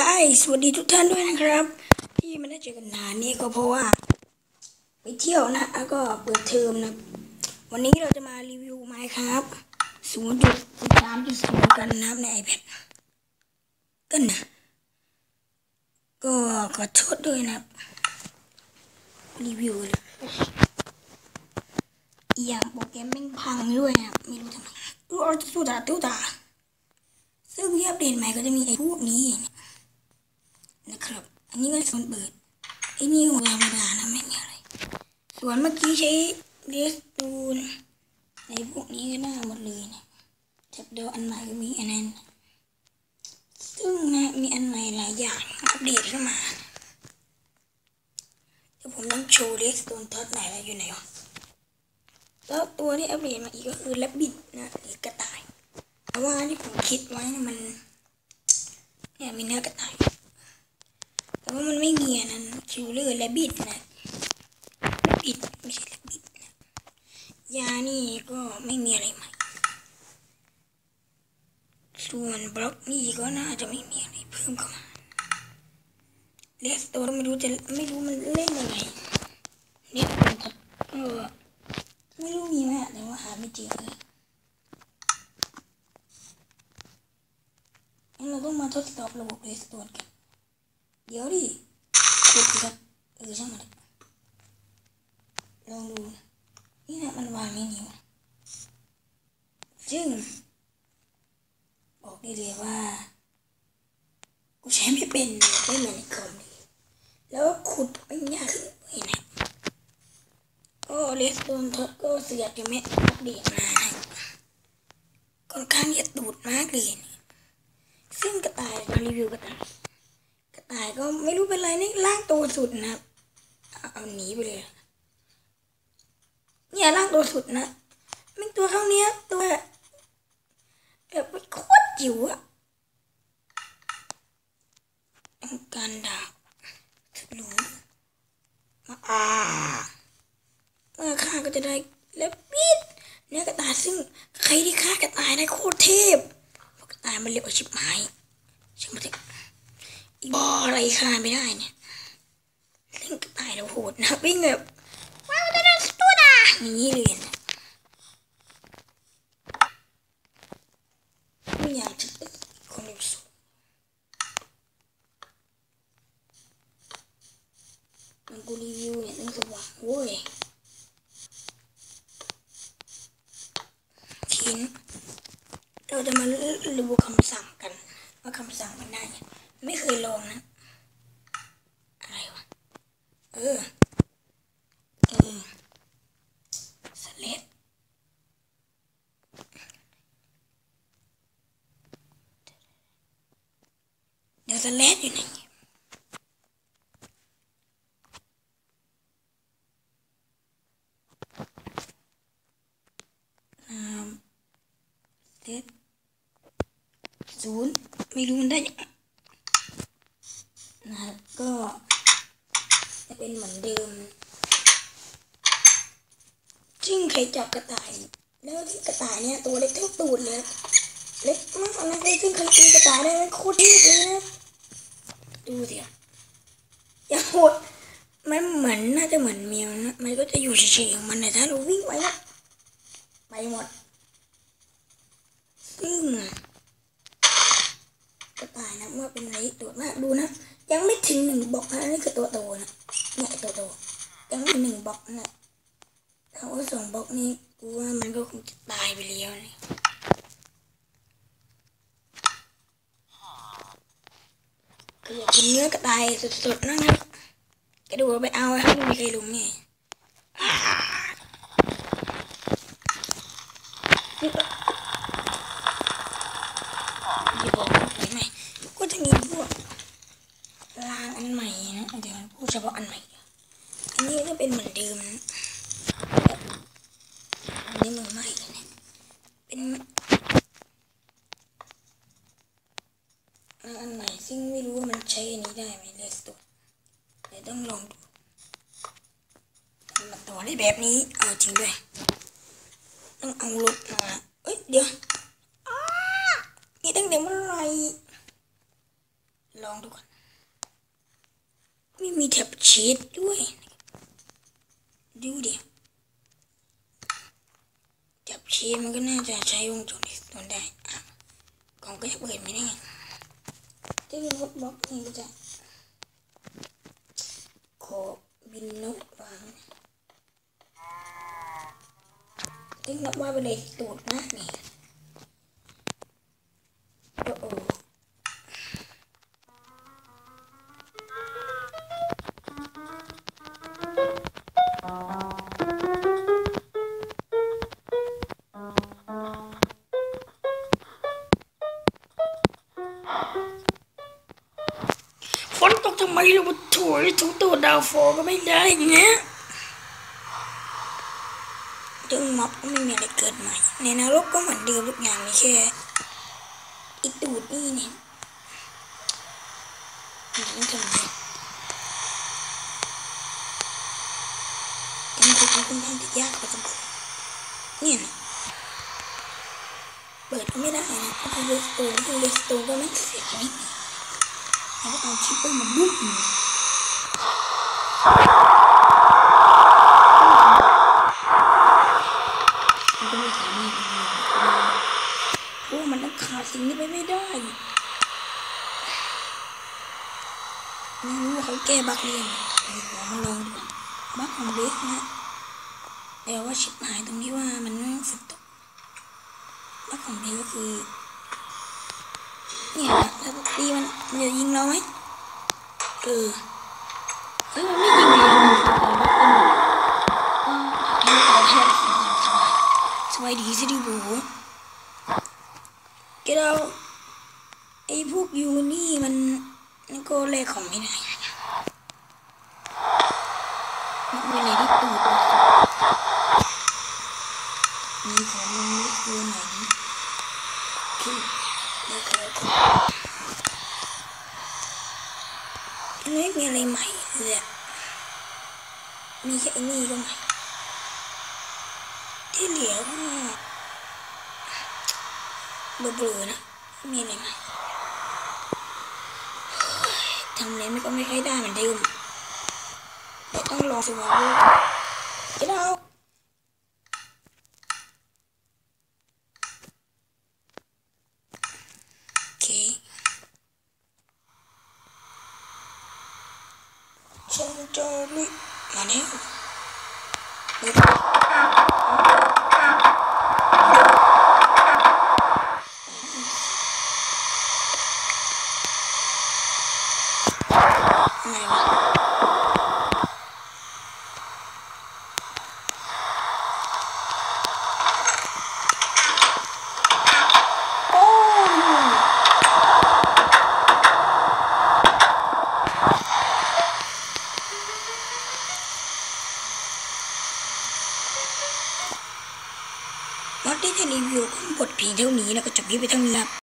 guys สวัสดีทุกท่านด้วยนะครับ ที่ไม่ได้เจอกันนานนี่ก็เพราะว่า ไปเที่ยวนะแล้วก็เปิดเทอมนะ วันนี้เราจะมารีวิวไมค์ครับศูนย์จุดสามจุดศูนย์กันนะครับใน iPad กันนะ ก็ขอโทษด้วยนะรีวิวเลยอีย่างโปรแกรมแม่งพังด้วยนะไม่รู้ทำไมรู้เอาตู้ตาตู้ตาซึ่งที่อัปเดตใหม่ก็จะมีไอ้พวกนี้ อันนี้ก็ส่วนเปิดไอ้นี่ของธรรมดานะไม่มีอะไรส่วนเมื่อกี้ใช้เรสตูนในพวกนี้ก็น่าหมดเลยนะแท็บเดียวอันใหม่ก็มีอันนั้นซึ่งนะมีอันใหม่หลายอย่างอัปเดตเข้ามาเดี๋ยวผมต้องโชว์เรสตูนทอดไหนแล้วอยู่ไหนวะแล้วตัวที่อัปเดตมาอีกก็คือแรบบิทนะหรือกระต่ายเพราะว่าที่ผมคิดไว้นะมันเนี่ยมีเนื้อกระต่าย ว่ามันไม่มีอันนั้นคิวเลอร์และบิดนะบิดไม่ใช่และบิดนะยานี่ก็ไม่มีอะไรใหม่ ส่วนบล็อกนี่ก็น่าจะไม่มีอะไรเพิ่มเข้ามาเลสโตไม่รู้จะไม่รู้มันเล่นยังไงเน็ตมันก็ไม่รู้มีไหมแต่ว่าหาไม่เจอเลยงั้นเราต้องมาทดสอบระบบเรสโตนกัน เดี๋ยวดิขุดครับเออช่างมันลองดู นี่นะมันวางไม่นิ้วซึ่งบอกได้เลยว่า กูใช้ไม่เป็นไม่เหมือนในคอมเลยแล้วขุดไม่ยากขึ้นเลยนะก็เรสโตนทดก็เสียจะไม่อัปเดตมานะค่อนข้างจะตูดมากเลยซึ่งกระต่ายมารีวิวกระต่าย ตายก็ไม่รู้เป็นไรนี่ล่างตัวสุดนะเอาหนีไปเลย เนี่ยล่างตัวสุดนะไม่ตัวเท่านี้ตัวแบบโคตรจิ๋วอะการดาบรู้มาอาเมื่อฆ่าก็จะได้แล้วปิดเนื้อกระต่ายซึ่งใครที่ฆ่ากระต่ายได้โคตรเทพกระต่ายมันเร็วกว่าชิบหายช่างมันเถอะ บออะไรฆ่าไม่ได้เนี่ยเล่นกระต่ายเราโหดนะวิ่งแบบว้าวจะโดนตัวด่าอย่างนี้เลยนะไม่อยากจะเป็นคนเร็วสุดมันกูรีวิวเนี่ยต้องสว่างเว้ยชิ้นเราจะมาดูคำสั่งกันว่าคำสั่งมันได้ไง ไม่เคยลองนะ อะไรวะ เออ เออสเลดเดี๋ยวสเลดอยู่ไหนอ่าเซตศูนย์ไม่รู้มันได้ยัง นะครับก็จะเป็นเหมือนเดิมซึ่งใครจับกระต่าย แล้วที่กระต่ายเนี่ยตัวเล็กเท่าตูดเลยเล็กมากนะซึ่งใครตีกระต่ายได้มันโคตรเทพเลยนะดูสิอะย่างโหดมันเหมือนน่าจะเหมือนแมวนะมันก็จะอยู่เฉยๆของมันแต่ถ้าเราวิ่งไปนะไปหมด ซึ่งกระต่ายนะเมื่อเป็นไรตัวมากดูนะ ยังไม่ถึงหนึ่งบล็อกนะนี่คือตัวโตนะเนี่ยตัวโตยังไม่หนึ่งบล็อกนะถ้าว่าสองบล็อกนี้กูว่ามันก็คงจะตายไปแล้วนี่คือยากกินเนื้อกระต่ายสดๆนะครับกระดูกไปเอาให้ไม่มีใครรู้ไงอ่า อย่าบอกว่าใหม่ก็จะมีพวกรางอันใหม่นะ เฉพาะอันใหม่อันนี้ก็เป็นเหมือนเดิมนะอันนี้มือใหม่เลยเนี่ยเป็นอันใหม่ซึ่งไม่รู้ว่ามันใช้อันนี้ได้ไหมเลสตัวเดี๋ยวต้องลองดูมันตัวได้แบบนี้เอาจริงด้วยต้องเอารถมาเอ้ยเดี๋ยวนี่ตั้งแต่เมื่อไหรลองดูก่อน ไม่มีแท็บเชดด้วย ดูดิแท็บเชดมันก็น่าจะใช้วงจรอิสโตนได้กล่องก็จะเปิดไม่ได้ที่เป็นโน้ตบล็อกนี่ก็จะขอบินน้ตวางทิ้งนับว่าไปเลยตูดนะนี่ นตกทำไมเราถวยถูตัวดาวโฟก็ไม่ได้เงี้ยดึงม็อบก็ไม่มีอะไรเกิดใหม่ ในนรกก็เหมือนเดิมทุกอย่างไม่แค่อีตูดนี่เนี่ยนี่ทำไมการคุยกันค่อนข้างจะยากพอสมควรเนี่ยนะเปิดก็ไม่ได้นะเพราะเรสโตร์คือเรสโตร์ก็ไม่เสร็จไม่มี แล้วก็เอาชิปเปอร์มาบุกมันก็ไม่สามารถเพราะว่ามันต้องขาดสิ่งนี้ไปไม่ได้ไม่รู้ว่าเขาแก้บักเรียงเดี๋ยวมาลองดูบักของเบสนะแต่ว่าชิปหายตรงที่ว่ามันไม่ฝนตกบักของเบสก็คือเนี่ยถ้า ตีมันมันจะยิงเราไหมเออเฮ้ยมันไม่ยิงเลยสบายมากเออให้เราสบายดีสิดิบูแกเราไอ้พวกยูนี่มันมันก็แลกของไม่ได้มันไม่เลยที่ตูดเลยมีของมันไม่เกินไหนคือไม่เคย ไม่มีอะไรใหม่เลยมีแค่นี้ก็ใหม่ที่เหลือก็เบลอๆนะมีอะไรใหม่ทำเล่นก็ไม่ค่อยได้เหมือนเดิมต่ต้องลองสิว่าจะเอาอเค ฉันจะลุยมาแล้วเดี๋ยวอะไรวะโอ้มอด ได้แค่รีวิวก็บทเพียงเท่านี้แล้วก็จบคลิปไปเท่านี้ครับ